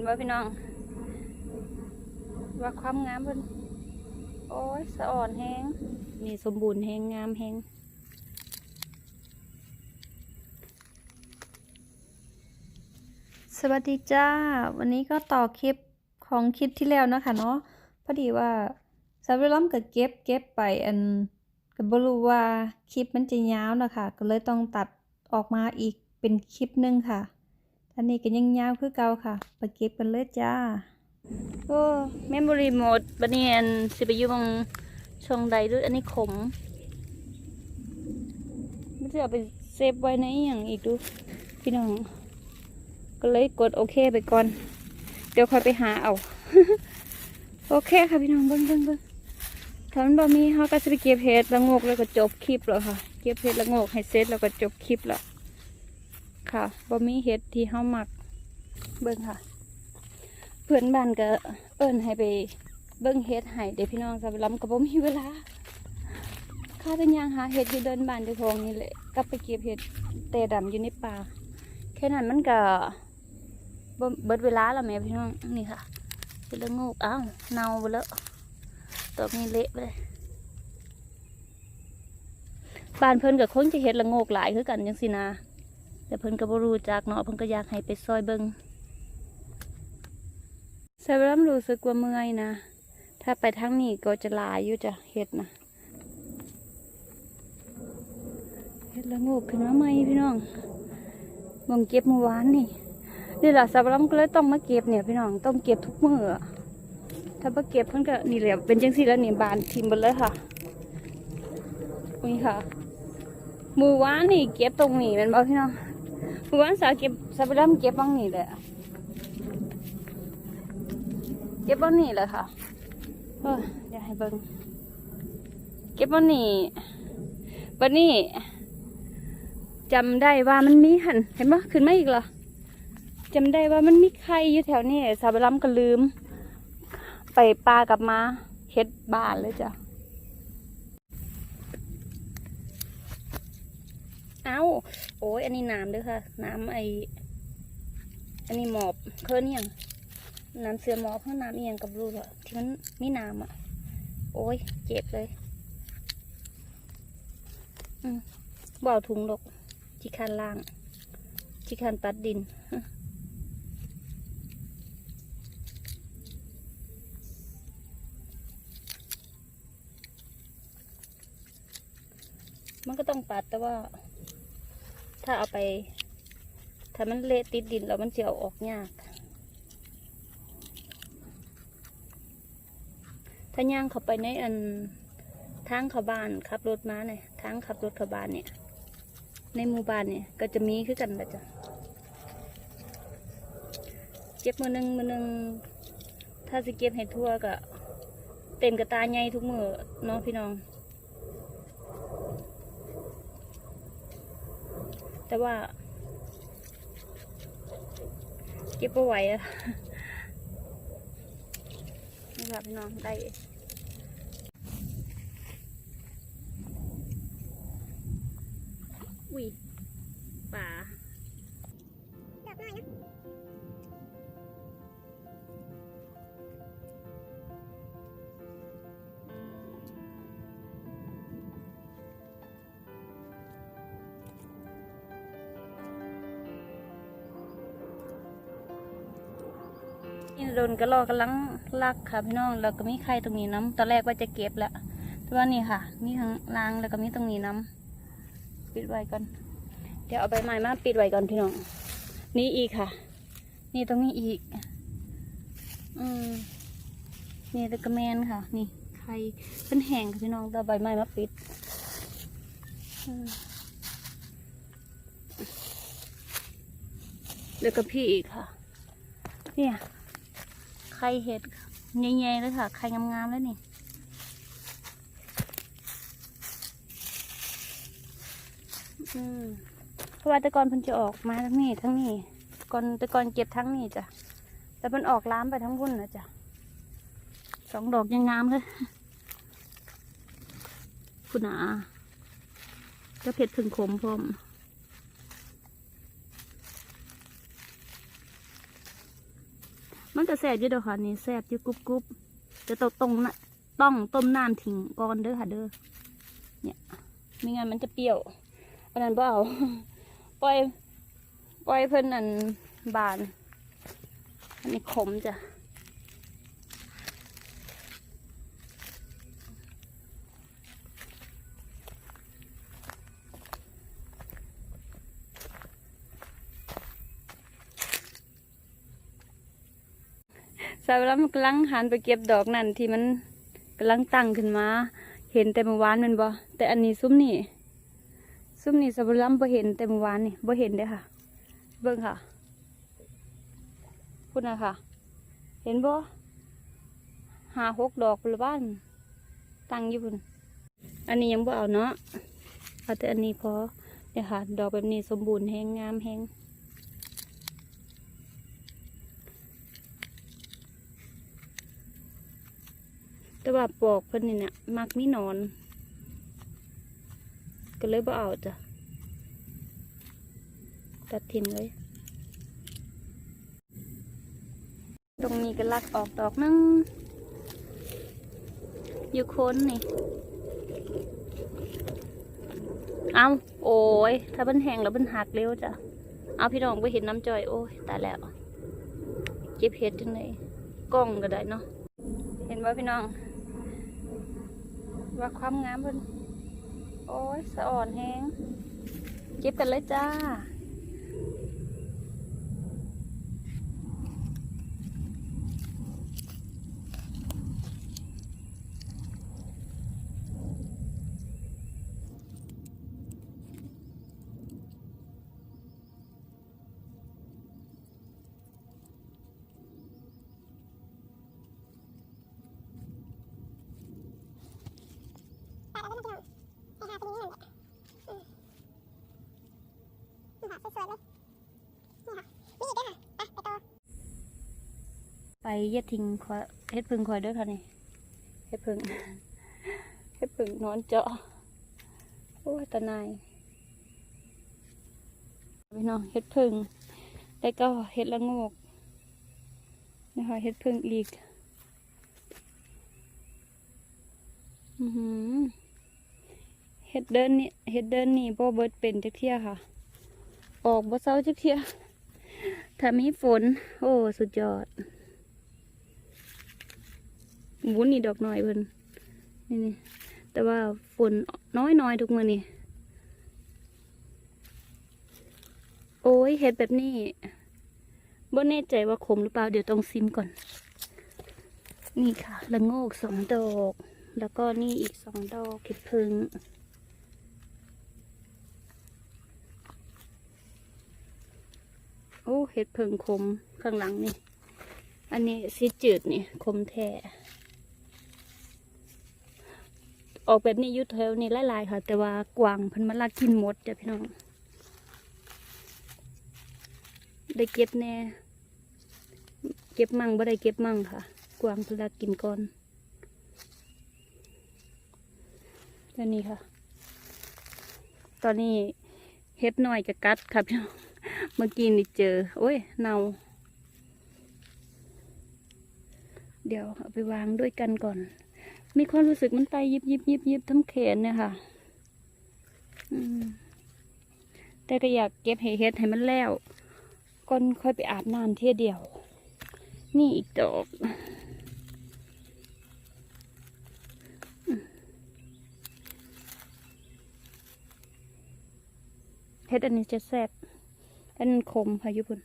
นบ่พี่น้อง ว่าความงามเพิ่นโอ้ยสะอ่อนแฮงนี่สมบูรณ์แฮงงามแฮงสวัสดีจ้า วันนี้ก็ต่อคลิปของคลิปที่แล้วนะคะเนาะพอดีว่าสาวล้ำกับเก็บเก็บไปอันก็บ่รู้ว่าคลิปมันจะยาวนะคะก็เลยต้องตัดออกมาอีกเป็นคลิปหนึงค่ะ อันนี้ก็ยังยาวคือเก่าค่ะไปเก็บกันเลยจ้าโอ้เมมโมรีโหมดบันเนี้อันสิไปอยู่ตรงช่องใดด้วยอันนี้ขมไม่จะเอาไปเซฟไว้ในอย่างอีกดูพี่น้อง ก็เลยกดโอเคไปก่อน เดี๋ยวค่อยไปหาเอา โอเคค่ะพี่น้องเบิ้งเบิ้งเบิ้งถ้ามันบ่มีเขาก็จะไปเก็บเห็ดละงกแล้วก็จบคลิปแล้วค่ะ เก็บเห็ดละงกให้เสร็จแล้วก็จบคลิปแล้ว ค่ะบ่มีเห็ดที่เขาหมัก เบิ้งค่ะ เพื่อนบ้านก็เอิ้นให้ไปเบิ้งเฮ็ดให้เด็กพี่น้องสาวลำก็บ่มีเวลาข้าเป็นยังหาเฮ็ดอยู่เดินบ้านเจ้าของนี่แหละกลับไปเก็บเฮ็ดแต่ดำอยู่ในป่าแค่นั้นมันก็เบิดเวลาแล้วแม่พี่น้องนี่ค่ะเป็นเรื่องงูกอ้าวเน่าไปแล้วตัวนี้เละไปเลยบ้านเพิ่นก็คงจะเฮ็ดละโงกหลายคือกันจังสินะ แต่เพิ่นก็บ่รู้จักเนาะเพิ่นก็อยากให้ไปซอยเบิงใส่ริ่มรู้สึกว่าเมื่อยนะ ถ้าไปทางนี้ก็จะลายอยู่จ้ะเห็ดนะเห็ดละงูขึ้นมาใหม่พี่น้องมองเก็บเมื่อวานนี่นี่แหละสับปะรดก็เลยต้องมาเก็บเนี่ยพี่น้องต้องเก็บทุกมื้ออถ้าไ่เก็บเพิ่นก็นี่แหละเป็นจังซี่แล้วนี่บานทิมหมดเลยค่ะนี่ค่ะ มือวานนี่เก็บตรงนี้เป็นบ่พี่น้อง มือวานสาวเก็บสับปะรดเก็บบ้างนี่แหละ เก็บวันนี้เลยค่ะเอออยากให้เบิ่งเก็บวันนี้วันนี้จำได้ว่ามันมีหันเห็นปะขึ้นมาอีกเหรอจำได้ว่ามันมีใครอยู่แถวนี้สาวไปล้ำก็ลืม ไปปลากลับมาเฮ็ดบ้านเลยจ้ะ เอา โอ้ย อันนี้น้ำด้วยค่ะ น้ำไออันนี้หมอบเคิร์นยังน้ำเสือหมอบเพราะน้ำเอียงกับรูอะที่มันมีน้ำอะโอ้ย เจ็บเลยอืมบ่าถุงดอกจิคันล่าง จิคันตัดดินมันก็ต้องปัดแต่ว่า ถ้าเอาไป ถ้ามันเละติดดินแล้วมันจะเอาออกยาก ถ้าย่างเข้าไปในอันทางขาบ้านขับรถมาเนี่ยทางขับรถขาบ้านเนี่ย ในหมู่บ้านเนี่ยก็จะมีคือกันแบบจ้ะเก็บมือหนึ่งมือหนึ่งถ้าสิเก็บให้ทั่วก็เต็มกระตาใหญ่ทุกมือเน้องพี่น้อง แต่ว่า เก็บเอาไหวอะนี่ค่ะพี่น้องได้ นี่โดนกระรอกกำลังลักค่ะพี่น้องแล้วก็มีไข่ตรงนี้น้ำตอนแรกว่าจะเก็บแหละแต่ว่านี่ค่ะ มีทั้งรางแล้วก็มีตรงนี้น้ำปิดไว้ก่อนเดี๋ยวเอาใบไม้มาปิดไว้ก่อนพี่น้องนี่อีกค่ะ นี่ตรงนี้อีก อืมนี่ตะกระแมนค่ะ นี่ไข่เป็นแห้งค่ะพี่น้องต่เอาใบไม้มาปิดแล้วก็พี่อีกค่ะ เนี่ย ไข่เห็ดใหญ่ๆเลยค่ะ ไข่งามๆเลยนี่เพราะว่าแต่ก่อนพิ่นจะออกมาทั้งนี้ทั้งนี้ก่อนแต่ก่อนเก็บทั้งนี้จ้ะแต่เพิ่นออกล้ามไปทั้งวุ่นนะจ้ะสองดอกยังงามเลยคุณอาก็เผ็ดถึงขมพร้อม มัน ก็แซ่บอยู่เด้อค่ะนี่แซ่บอยู่กรุบกรุบจะต้องตรงน่ะต้องต้มน้ำทิ้งก่อนเด้อค่ะเด้อเนี่ยไม่งั้นมันจะเปรี้ยวอันนั้นเบาปล่อยปล่อยเพิ่นอันบานอันนี้ขมจ้ะสาวแล้วมันกำลังหันไปเก็บดอกนั่นที่มันกำลังตั้งขึ้นมา เห็นแต่เมื่อวานมันบ่แต่อันนี้ซุ้มนี่ซุ้มนี่สาวล้ำบ่เห็นแต่เมื่อวานนี่บ่เห็นเด้อค่ะ เบิ่งค่ะพุ่นนะค่ะ เห็นบ่หาหกดอกบนบ้าน ตั้งอยู่พุ่นอันนี้ยังบ่เอาเนาะเอาแต่อันนี้พอเนี่ยค่ะ ดอกแบบนี้สมบูรณ์แห้งงามแห้ง แต่ว่าปอกเพิ่นนี่เนี่ยมักมีนอน ก็เลยบ่เอาจ้ะ ตัดทิมเลย ตรงนี้ก็ลักออกดอกนึงอยู่คนนี่ เอาโอ้ย ถ้ามันแห้งแล้วมันหักเร็วจ้ะ เอาพี่น้องไปเห็นน้ำจอย โอ้ยตายแล้ว เก็บเห็ดจังเลยกล้องก็ได้เนาะ เห็นว่าพี่น้อง ว่าความงามเพิ่นโอ้ยสะอ่อนแห้งเก็บกันเลยจ้า เย็ดทิ้งคอยเฮ็ดพึ่งคอยด้วยค่ะนี่เฮ็ดพึ่งเฮ็ดพึ่งนอนเจาะโอ้ตาหนายพี่น้องเฮ็ดพึ่งแล้วก็เฮ็ดละงกนะคะเฮ็ดพึ่งอีก อือหือเฮ็ดเดินนี่เฮ็ดเดินนี่บ่เบิดเป็นจักเที่ยค่ะ ออกบ่เซาจักเที่ยถ้ามีฝน โอ้ สุดยอด วุ้นนี่ดอกน้อยเพิ่นนี่นี่แต่ว่าฝนน้อยน้อยทุกมือนี่โอ้ยเห็ดแบบนี้บ่แน่ใจว่าขมหรือเปล่าเดี๋ยวต้องซิมก่อน นี่ค่ะละโงกสองดอก แล้วก็นี่อีกสองดอกเห็ดพึ่งโอ้เห็ดพึ่งขมข้างหลังนี่ อันนี้ซีจืดนี่ คมแท้ ออกแบบนี้ยุทธแถวนี่หลายๆค่ะ แต่ว่ากวางพันมาลากินหมดจ้ะพี่น้อง ได้เก็บแน่ เก็บมั่งบ่ได้เก็บมั่งค่ะ กวางพันลากินก่อนแล้วนี่ค่ะ ตอนนี้เฮ็ดหน่อยกับกัดค่ะพี่น้องเมื่อกี้นี่เจอ โอ้ยเนาเดี๋ยวเอาไปวางด้วยกันก่อน มีความรู้สึกมันไตยิบยิบยิบยิบทั้งแขนเนี่ยค่ะแต่ก็อยากเก็บให้เฮ็ดให้มันแล้วก่อนค่อยไปอาบน้ำเที่ยเดียว นี่อีกดอกเฮ็ดอันนี้จะแซ่บอันนั้นขมพายุพุน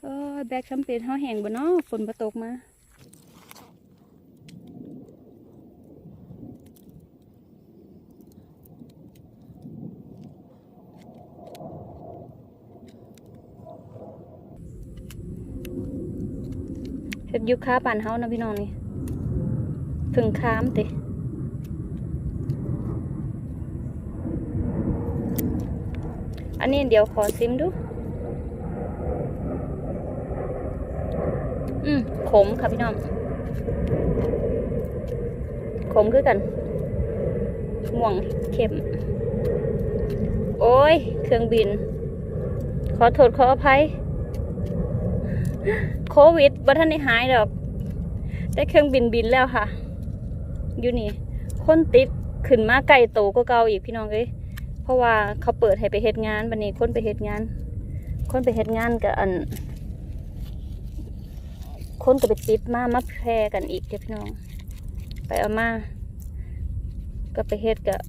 เออแบกช้ำเป็นเฮาแห้งบ่เนาะฝนบ่ตกมา ยุค้าป่านเฮานะพี่น้องนี่ถึงค้ามติอันนี้เดี๋ยวขอซิมดู อืมขมค่ะพี่น้อง ขมคือกัน ม่วงเข้ม โอ้ย เครื่องบิน ขอโทษขออภัย โควิดบ่ทันได้หายดอก แต่เครื่องบินบินแล้วค่ะอยู่นี่ คนติดขึ้นมาไกลโตก็เก่าอีกพี่น้องเอ้ยเพราะว่าเขาเปิดให้ไปเฮ็ดงานบันนี้คนไปเฮ็ดงาน คนไปเฮ็ดงานกับอัน คนก็ไปติดมามาแพร่กันอีกเด้อพี่น้อง ไปเอามาก็ไปเฮ็ดกับ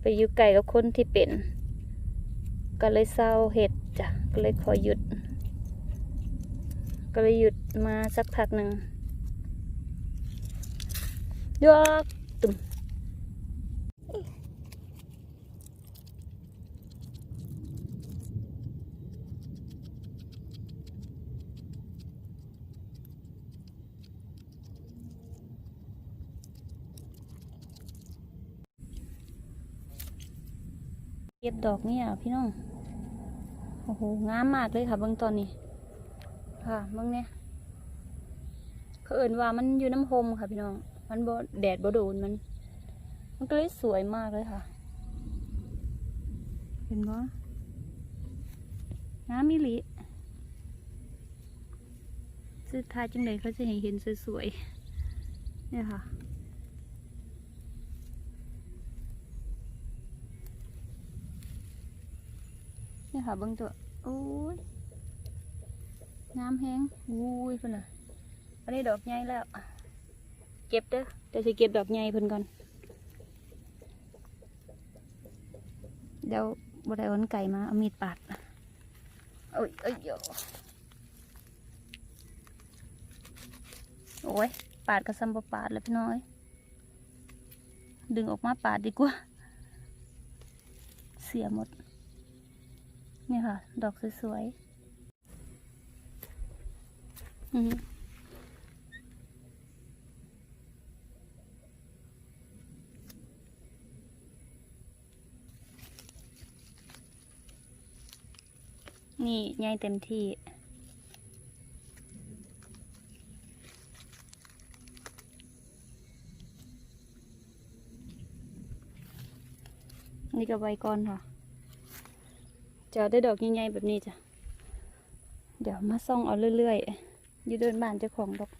ไปอยู่ไกลกับคนที่เป็น ก็เลยเศร้าเฮ็ดจ้ะก็เลยขอหยุด ก็เลยหยุดมาสักพักหนึ่งยกตุ่มเก็บดอกเนี่ยพี่น้อง โอ้โห งามมากเลยค่ะเบื้องตอนนี้ ค่ะเบื้องเนี่ยเขาเอิ่นว่ามันอยู่น้ำโฮมค่ะพี่น้อง มันบ่แดดบ่โดนมัน มันก็เลยสวยมากเลยค่ะ เห็นบ่งามมิลิสุดท้ายจังเลยเขาจะให้เห็นสวยๆเนี่ยค่ะนี่ค่ะเบิ้งตัวโอ้ย น้ำแห้งอุ้ยเพิ่นน่ะอันนี้ดอกใหญ่แล้ว เก็บเด้อเดี๋ยวจะเก็บดอกใหญ่เพิ่นก่อน เดี๋ยวบ่ได้เอนไก่มาเอามีดปาดโอ้ยเอ้ยโยโอ้ยปาดกระซำบ่ปาดเลยพี่น้อย ดึงออกมาปาดดีกว่า เสียหมด นี่ค่ะ ดอกสวยๆอือหือ นี่ใหญ่เต็มที่นี่ก็ใบก่อนค่ะจะได้ดอกใหญ่ๆแบบนี้จ้ะ เดี๋ยวมาส่องเอาเรื่อยๆ อยู่เดินบ้านเจ้าของดอก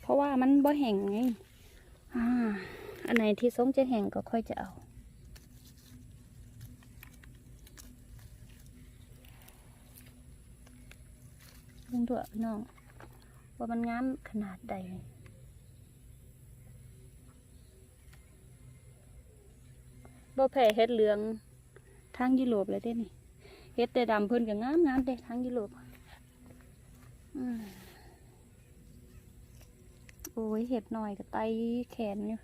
เพราะว่ามันบ่แห้งไงอ่าอันไหนที่ส้มจะแห้งก็ค่อยจะเอาเบิ่งตัวน้อง ว่ามันงามขนาดใดบ่แพ้เฮ็ดเหลืองทางยุโรปเลยเด้นี่ เฮ็ดแต่ดำเพิ่นก็งามงามเด้ทางยุโรปโอ้ยเห็ดหน่อยก็ไตแขนอยู่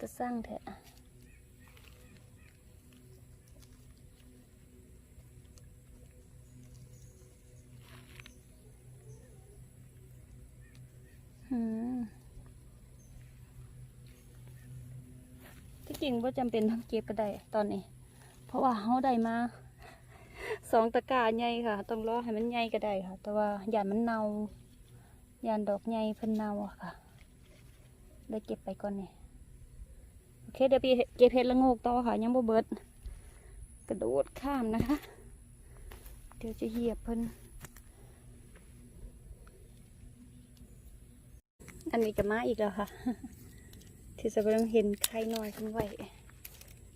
ก็สร้างแท้อืมที่จริงว่าจำเป็นต้องเก็บก็ได้ตอนนี้ เพราะว่าเขาได้มา สองตะกร้าใหญ่ค่ะ ต้องรอให้มันใหญ่ก็ได้ค่ะ แต่ว่าหยานมันเน่ายานดอกใหญ่เพิ่นเน่าค่ะเลยเก็บไปก่อนเนี่ยโอเคเดี๋ยวไปเก็บเห็ดละโงกต่อค่ะ ยังบ่เบิด กระโดดข้ามนะคะ เดี๋ยวจะเหยียบเพิ่นอันนี้ก็มาอีกแล้วค่ะ ที่จะไปต้องเห็นไข่น้อยขึ้นไว้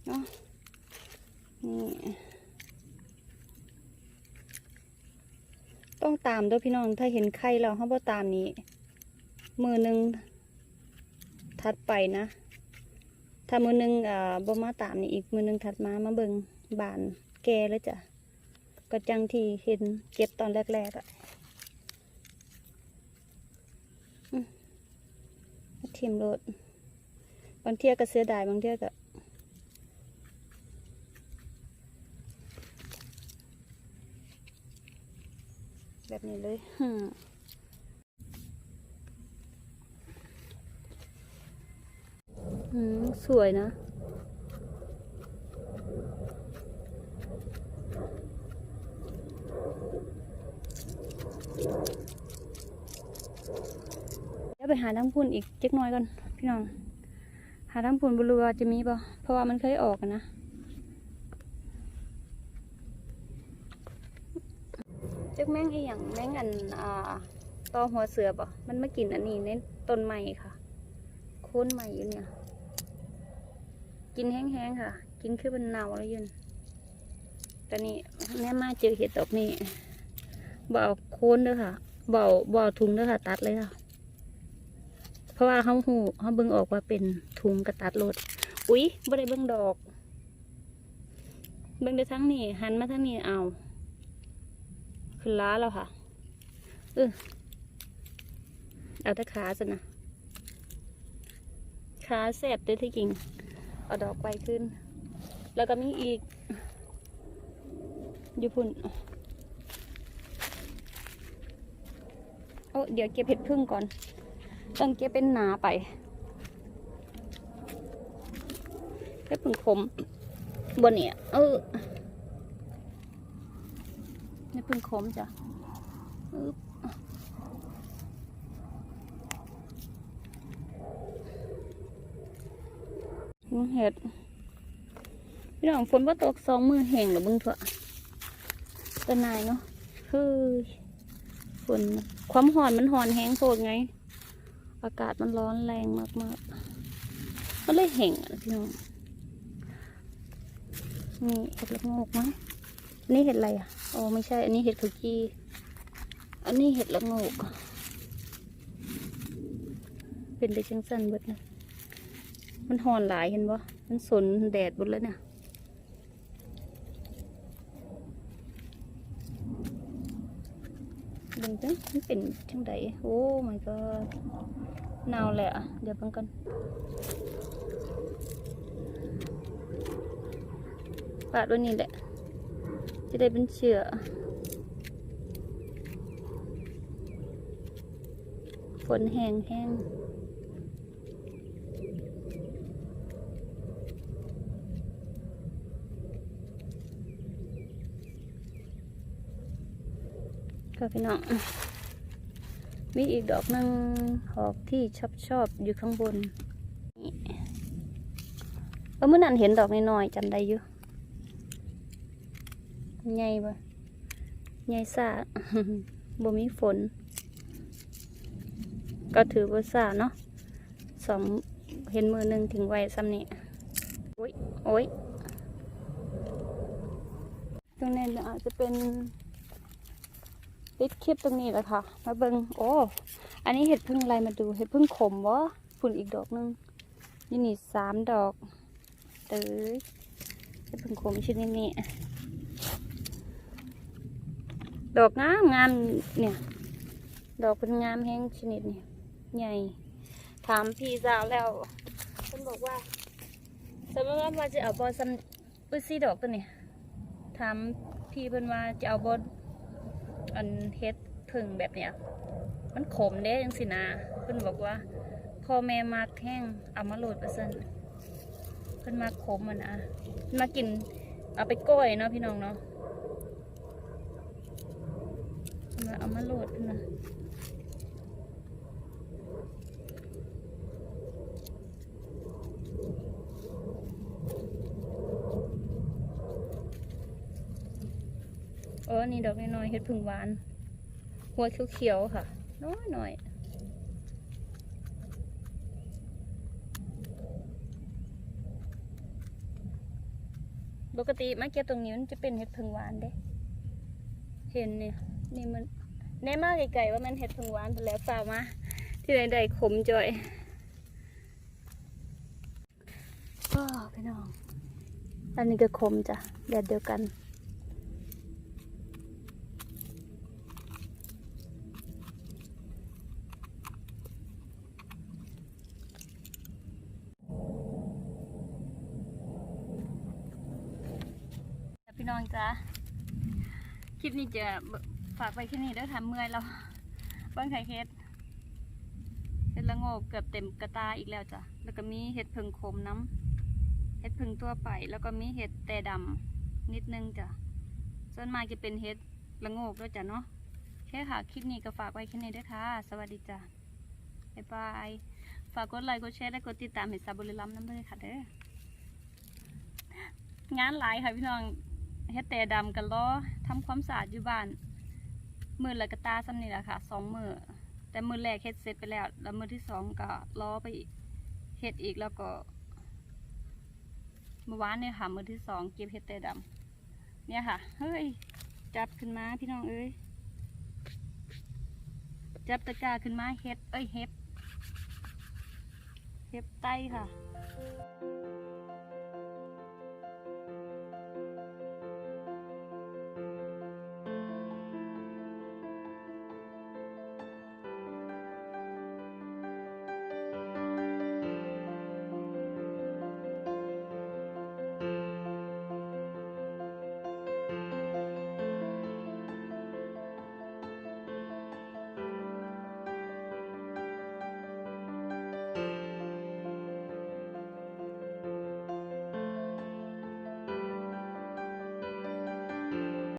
เนาะนี่ ต้องตามด้วยพี่น้องถ้าเห็นไข่แล้วเขาบ่ตามนี้ มือหนึ่งถัดไปนะ ถ้ามือหนึ่งอ่าบ่มาตามนี่อีกมือหนึ่งถัดมามาเบิงบานแกแล้วจ้ะก็จังที่เห็นเก็บตอนแรกๆอะทิมรถบางเที่ยก็เสียดายบางเที่ยก็ แบบนี้เลยอืมสวยนะเดี๋ยวไปหาน้ำพุ่นอีกเจ๊กน้อยก่อนพี่น้อง หาทำผลบุรัวาจะมีป่ะเพราะว่ามันเคยออกนะ จักแมงอีหยังแมงอันอ่าตอหัวเสือบ่มันมากินอันนี้ในต้นไม้ค่ะ โคนใหม่อยู่เนี่ย กินแห้งๆค่ะ กินคือเป็นเน่าแล้วยืนแต่นี่แม่มาเจอเห็ดดอกนี้บ่เอาโคนเด้อค่ะบ่เอาบ่เอาถุงเด้อค่ะ ตัดเลยค่ะ เพราะว่าเขาหูเขาเบิ่งออกว่าเป็นถุงกระตัดโลดอุ๊ยบ่ได้เบิ่งดอก เบิ่งได้ทั้งนี้หันมาทั้งนี้เอา ขึ้นล้าแล้วค่ะเออเอาแต่ขาสินะขาแสบด้อที่จริงเอาดอกไปขึ้น แล้วก็มีอีกอยู่พุ่นโอ้เดี๋ยวเก็บเห็ดพึ่งก่อน ต้องเก็บเป็นหนาไปเห็ดพึ่งขมบนเนี่ยเออ เห็ดพึ่งขมจ้ะอึ๊บเห็ดพี่น้องฝนว่าตกสองมือแห้งหรือบึงเถอะตะนายเนาะเฮ้ยฝนความหอนมันหอนแห้งโพดไง อากาศมันร้อนแรงมากๆมันเลยแห้งอะพี่น้องนี่เห็ดละโงกไหมนนี้เห็ดอะไรอะ โอ้ไม่ใช่ อันนี้เห็ดขจีอันนี้เห็ดละงกเป็นไปจังสันเบิดนะมันหอนหลายเห็นบ่มันสนแดดหมดแล้วเนี่ยเบิ่งจังมันเป็นจังไดโอ้ my god หนาวแหละเดี๋ยวเบิ่งกันปาดวันนี้แหละ จะได้เป็นเชื้อฝนแห้งแห้งก็พี่น้องมีอีกดอกหนึงหอกที่ชอบชอบอยู่ข้างบนนี่เออเมื่อนั้นเห็นดอกน้อยๆจำได้อยู่ ใหญ่บ่ใหญ่ซ่าบ่มีฝน ก็ถือว่าซ่าเนาะสองเห็นมือหนึ่งถึงไวซ้ำนี้โอ้ยโอ้ยตรงนี้อาจจะเป็นปิดคลิปตรงนี้แหละค่ะ มาเบิงโอ้ อันนี้เห็ดพึ่งอะไรมาดู เห็ดพึ่งขมวะฝุ่นอีกดอกนึงนี่นี่สามดอกเตยเห็ดพึ่งขมชนิดนี้ ดอกงามงามเนี่ย ดอกเป็นงามแห้งชนิดเนี้ใหญ่ ถามพี่สาวแล้วเพิ่นบอกว่าสมมติว่าว่าจะเอาบอซัมปุ้ซี่ดอกตัวนี้ถามพี่เพิ่นว่าจะเอาบออันเฮ็ดพึ่งแบบเนี้ยมันขมเด้ยังสินะเพิ่นบอกว่าพ่อแม่มากแห้งเอามาโหลดไปซั่นเพิ่นมาขมอะนะเพิ่นมากินเอาไปก้อยเนาะพี่น้องเนาะ เพิ่นว่าเอามาโหลดนะเออนี่ดอกน้อยๆเฮ็ดพึ่งหวาน หัวเขียวๆค่ะ น้อยหน่อยปกติมาเก็บตรงนี้มันจะเป็นเห็ดพึ่งหวานเด้ เห็นเนี่ย นี่มันแน่มากไกลๆว่ามันเห็ดพงหวานแต่แล้วฝ่ามา ที่ใดๆขมจ่อยก็พี่น้อง อันนี้ก็ขมจ้ะแบบเดียวกันพี่น้องจ้าคลิปนี้จะ ฝากไปแค่นี้แล้วทำเมื่อยแล้วเบิ้งไข่เฮ็ดเห็ดละโงกเกือบเต็มกระตาอีกแล้วจ้ะแล้วก็มีเห็ดผึ่งขมน้ำเห็ดผึ่งตัวไป แล้วก็มีเห็ดแต่ดำนิดนึงจ้ะส่วนมากจะเป็นเห็ดละโงกด้วยจ้ะเนาะแค่ค่ะคลิปนี้ก็ฝากไว้แค่นี้ด้วยค่ะ สวัสดีจ้ะบ๊ายบายฝากกดไลค์กดแชร์และกดติดตามเห็ดซาบุรีรัมย์น้ำด้วยค่ะเด้องานหลายค่ะพี่น้องเฮ็ดแต่ดำกันล้อทำความสะอาดอยู่บ้าน มือละกะตาซ้ำนี่แหละค่ะสองมือแต่มือแรกเฮ็ดเสร็จไปแล้ว แล้วมือที่สองก็ล้อไปอีกเฮ็ดอีกแล้วก็เมื่อวานเนี่ยค่ะมือที่สองเก็บเฮ็ดแต่ดำเนี่ยค่ะ เฮ้ย จับขึ้นมาพี่น้องเอ้ยจับตะกร้าขึ้นมาเฮ็ดเอ้ยเฮ็บเฮ็บไตค่ะ